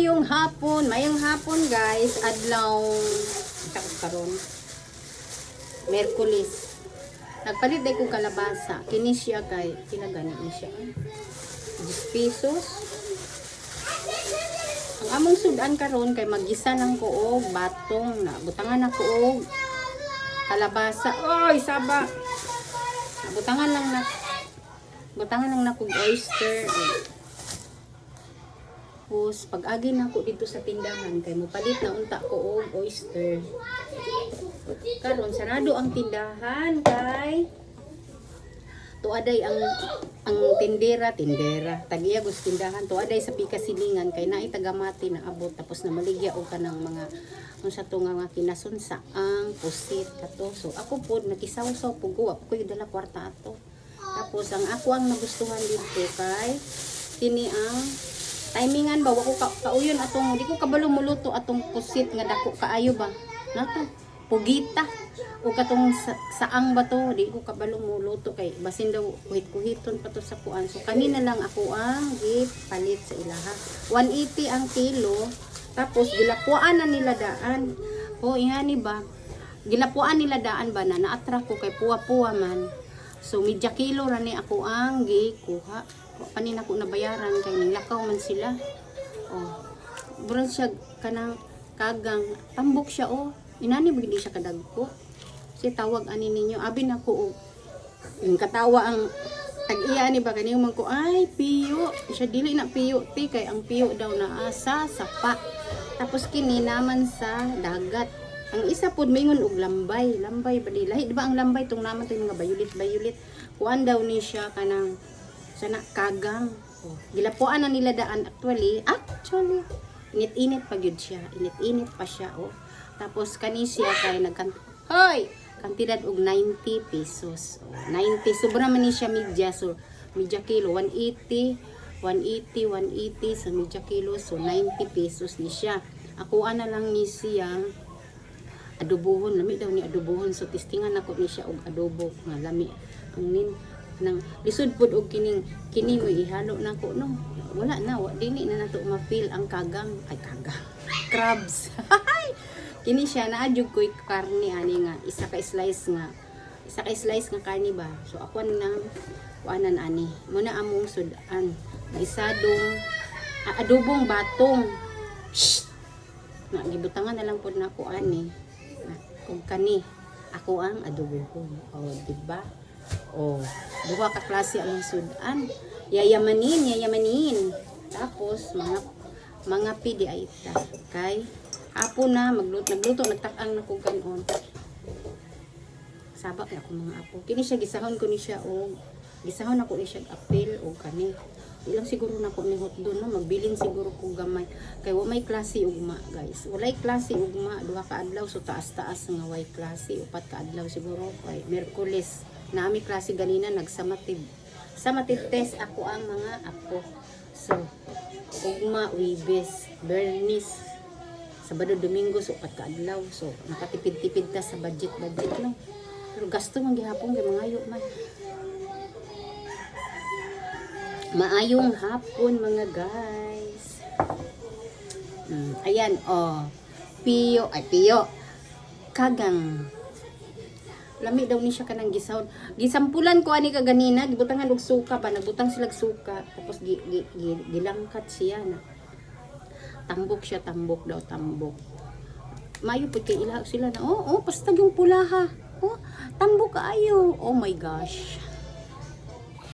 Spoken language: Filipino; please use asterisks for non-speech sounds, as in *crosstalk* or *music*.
Maayong hapon, maayong hapon guys, adlaw takot karon. Merkulis. Nagpalit day kong kalabasa. Kini siya kay kinagani ni siya. 10 pesos. Ang among sudan karon kay magisa ng kuog batong na butangan na kuog kalabasa. Oy, saba. Butangan lang na butangan lang na kog oyster. Tapos, pag agi na ako dito sa tindahan, kay mupalit na unta ko og oyster. Karon sarado ang tindahan kay tuaday ang ang tindera tindera. Tagiya gus tindahan tuaday sa pikasilingan kay naay tagamati na abot. Tapos na maligya og kanang mga unsa to nga kinasunsa ang pusit kato. So ako pod nakisawsaw pug ko ako yung dala kwarta ato. Tapos ang ako ang nagustuhan dito kay kini ang timingan ba? Wako ka, kauyon atong di ko kabalo muluto atong pusit nga dako kaayo ba? Nato pugita. O katong sa, saang ba to? Di ko kabalo muluto kay basin daw kuhit-kuhiton pa to sa kuan. So kanina lang ako ang gipalit sa ilaha. 180 ang kilo. Tapos gilapuan na nila daan. O ingani ba? Gilapuan nila daan ba na? Naatra ko kay puwa-puwa man. So medya kilo ra ni ako ang gikuha panin ako nabayaran kay nilakaw man sila. Oh buran siya kanang kagang. Tambok siya oh. Inani ba siya kadagko? Si tawag ani ninyo abi na ko oh. yung katawa ang tag-iya ni ba kaniyo man ko ay piyo. Siya dili na piyo ti kay ang piyo daw na asa sapa tapos kini naman sa dagat. Ang isa pod mingon og lambay. Lambay ba di? Lahi di ba ang lambay tong naman to yung mga bayulit bayulit kuan daw ni siya kanang sana kagang. Oh, gilapuan na nila daan. Actually actually init-init pa gyud siya. Init-init pa siya oh. Tapos kani siya kay nagkan hoy! Kantidad og 90 pesos. Oh, 90 sobra man ni siya media so media kilo 180 180 180 sa media kilo. So 90 pesos ni siya. Ako ana lang ni siya. Adobohon lami daw ni adobohon so testingan ako ni siya og adobo. Nga lami ang nin nang lisod pud og kining kini mo ihalo na ko no? Wala na wa dili na nato ma-feel ang kagang ay kagang *laughs* crabs. *laughs* Kini siya naadjug ko'y karne ani nga isa ka slice nga isa ka slice nga karne ba? So ako nang kuanan ani. Muna among sudan. Isadong ah, adobong batong. Shh! na gibutangan na lang pod nako ani. Na, kung kani ako ang adobohon o di ba o duha ka klase ang sudan yayamanin yayamanin tapos mga mga pidi ay ita kay Apo na, magluto, nagluto, nagtakang na ko ganon. Sabak na ako mga apo. Kini siya, gisahon ko ni siya o gisahon ako ni siya apel o kani. Ilang siguro na ko ni hotdog no, magbilin siguro ko gamay. Kay wa may klase ugma, guys. Walay klase ugma, duha ka adlaw so taas-taas nga way klase, upat ka adlaw siguro kay Merkulis. Naami klase ganina nagsamatid. Sa matid test ako ang mga apo. So, ugma, wibes, bernis, Sabado, Domingo, so kaadlaw. So, nakatipid-tipid ta sa budget-budget, no? Pero gasto man gihapon kay mga ayo man. Maayong hapon, mga guys. Mm, ayan, oh. Piyo, ay piyo. Kagang. Lami daw ni siya kanang gisahon. Gisampulan ko ani ka ganina, gibutangan og suka ba, nagbutang sila suka, tapos gi, gi, gi, gilangkat siya na. Tambok siya tambok daw tambok. Mayo pud kay ila sila na oh oh pastag yung pula ha. Oh tambok kaayo oh my gosh